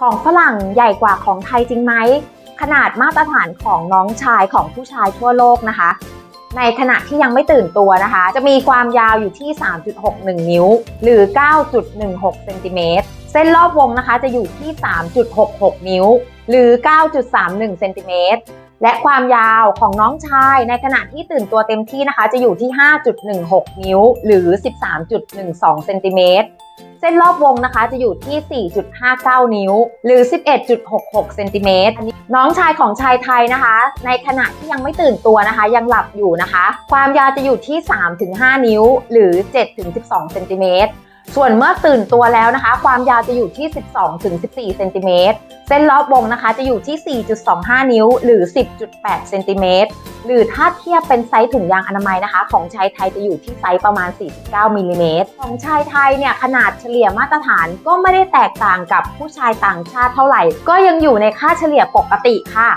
ของฝรั่งใหญ่กว่าของไทยจริงไหม ขนาดมาตรฐานของน้องชายของผู้ชายทั่วโลกนะคะ ในขณะที่ยังไม่ตื่นตัวนะคะ จะมีความยาวอยู่ที่ 3.61 นิ้ว หรือ 9.16เซนติเมตร เส้นรอบวงนะคะจะอยู่ที่ 3.66 นิ้ว หรือ 9.31เซนติเมตร และความยาวของน้องชายในขณะที่ตื่นตัวเต็มที่นะคะ จะอยู่ที่ 5.16 นิ้ว หรือ 13.12เซนติเมตร ส้นรอบวงนะคะจะอยู่ที่ 4.59 นิ้ว หรือ 11.66เซนติเมตรน้องชายของชายไทยนะคะ ในขณะที่ยังไม่ตื่นตัวนะคะ ยังหลับอยู่นะคะ ความยาวจะอยู่ที่ 3-5 นิ้ว หรือ 7-12เซนติเมตร ส่วนเมื่อตื่นตัวแล้วนะคะ ความยาวจะอยู่ที่ 12-14เซนติเมตรเส้นรอบวงนะคะจะอยู่ที่ 4.25 นิ้ว หรือ 10.8 เซนติเมตร หรือถ้าเทียบเป็นไซส์ถุงยางอนามัยนะคะ ของชายไทยจะอยู่ที่ไซส์ประมาณ 49มิลลิเมตร ของชายไทยเนี่ยขนาดเฉลี่ยมาตรฐานก็ไม่ได้แตกต่างกับผู้ชายต่างชาติเท่าไหร่ ก็ยังอยู่ในค่าเฉลี่ยปกติค่ะ